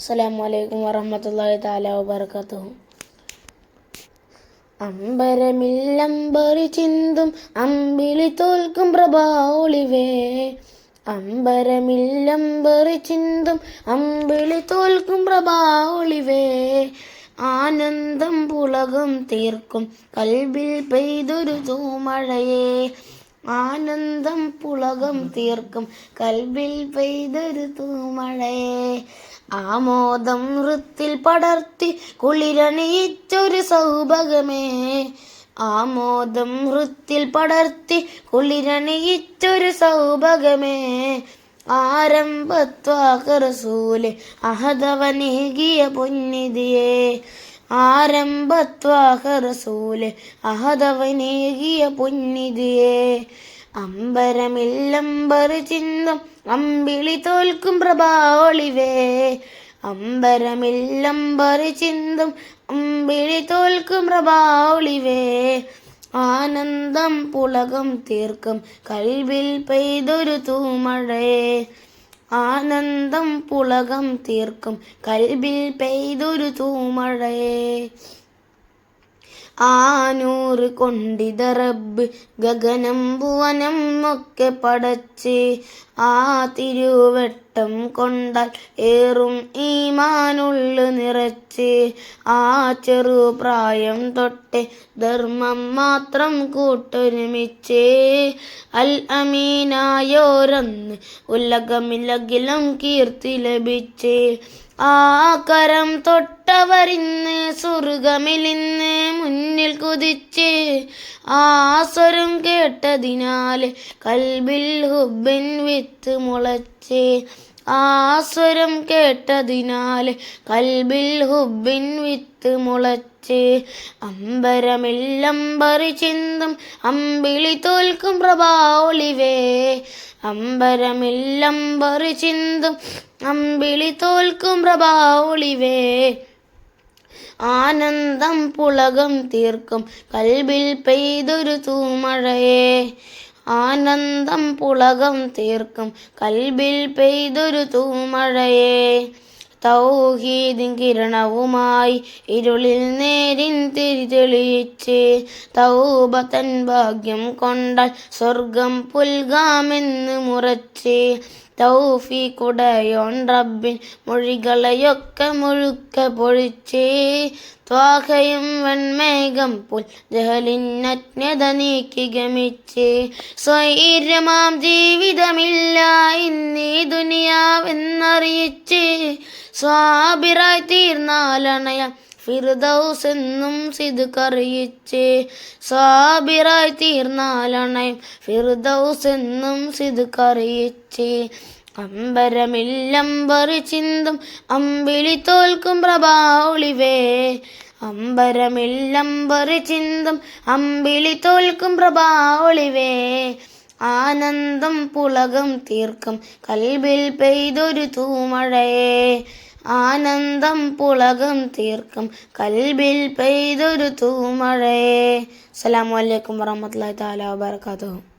അസ്സലാമു അലൈക്കും വറഹ്മത്തുള്ളാഹി താല വബറകാതുഹു. അമ്പരമില്ലമ്പറി ചിന്തും അമ്പിളി തോൽക്കും പ്രഭാവളിവേ അമ്പരമില്ലമ്പറി ചിന്തും അമ്പിളി തോൽക്കും പ്രഭാവളിവേ ആനന്ദം പുളകം തീർക്കും കൽവിൽ പെയ്തൊരു തൂമഴയേ. ആനന്ദം പുളകം തീർക്കും. കൽവിൽ പെയ്തൊരു തൂമഴയേ ആമോദം വൃത്തിൽ പടർത്തി കുളിരണിയിച്ചൊരു സൗഭഗമേ. ആമോദം വൃത്തിൽ പടർത്തി കുളിരണിയിച്ചൊരു സൗഭഗമേ. ആരംഭത്വാകറസൂൽ അഹദവനേകിയ പൊന്നിതിയേ. ആരംഭത്വാകറസൂൽ അഹദവനേകിയ പൊന്നിതിയേ. അമ്പരമില്ലമ്പറ് ചിന്തം അമ്പിളി തോൽക്കും പ്രഭാളിവേ അമ്പരമില്ലമ്പറ് ചിന്തം അമ്പിളി തോൽക്കും പ്രഭാളിവേ ആനന്ദം പുളകം തീർക്കും കൽവിൽ പെയ്തൊരു തൂമഴയെ ആനന്ദം പുളകം തീർക്കും. കൽബിൽ പെയ്തൊരു തൂമഴയെ ആനൂറ് കൊണ്ടിത റബ്ബ് ഗഗനം ഭുവനം ഒക്കെ പടച്ച് ആ തിരുവട്ടം കൊണ്ടാൽ ഏറും ഈമാനുള്ളു നിറച്ച്. ആ ചെറുപ്രായം തൊട്ട് ധർമ്മം മാത്രം കൂട്ടൊരുമിച്ച്. അൽ അമീനായോരന്ന് ഉലകമിലകിലും കീർത്തി ലഭിച്ച്. ആ കരം തൊട്ടവരിന്ന് സ്വർഗമിലിന്ന് മുന്നിൽ ആ സ്വരം കേട്ടതിനാൽ കൽബിൽ ഹുബിൻ വിത്ത് മുളച്ച്. ആ സ്വരം കേട്ടതിനാൽ കൽബിൽ ഹുബിൻ വിത്ത് മുളച്ച്. അമ്പരമില്ലമ്പറി ചിന്തും അമ്പിളി തോൽക്കും പ്രഭാവൊളിവേ അമ്പരമില്ലമ്പറി ചിന്തും അമ്പിളി തോൽക്കും പ്രഭാവൊളിവേ ആനന്ദം പുളകം തീർക്കും. കൽബിൽ പെയ്തൊരു തൂമഴയേ ആനന്ദം പുളകം തീർക്കും. കൽബിൽ പെയ്തൊരു തൂമഴയേ തൗഹീദിൻ കിരണവുമായി ഇരുളിൽ നേരിൻ തിരിതെളിയിച്ച് തൗബത്തൻ ഭാഗ്യം കൊണ്ടാൽ സ്വർഗം പുൽകാമെന്ന് മുറച്ച് തൗഫീഖുടയോൻ റബ്ബിൻ മൊഴികളെയൊക്കെ മുഴുക്ക പൊഴിച്ചേ. ത്വാഹയും വെൺമേഘം പുൽ ജഹലിനജ്ഞത നീക്കി ഗമിച്ചേ. സ്വൈര്യമാം ജീവിതമില്ല ഇന്നീ ദുനിയാവെന്നറിയിച്ചേ. സ്വാബിറായി തീർന്നാലണയാം ഫിർദൗസ് എന്നും സിതുക്കറിയിച്ച് സാബിറായി തീർന്നാലണയും ഫിർദൗസ് എന്നും സിതുക്കറിയിച്ച് അമ്പരമില്ലമ്പറി ചിന്തും അമ്പിളി തോൽക്കും പ്രഭാവളിവേ അമ്പരമില്ലമ്പറി ചിന്തും അമ്പിളി തോൽക്കും പ്രഭാവളിവേ ആനന്ദം പുളകം തീർക്കും കൽബിൽ പെയ്തൊരു തൂമഴയെ. ആനന്ദം പുളകം തീർക്കും. കൽബിൽ പെയ്തൊരു തൂമഴയെ. അസ്സലാമു അലൈക്കും വറഹ്മത്തുള്ളാഹി തആല വബറകാതുഹു.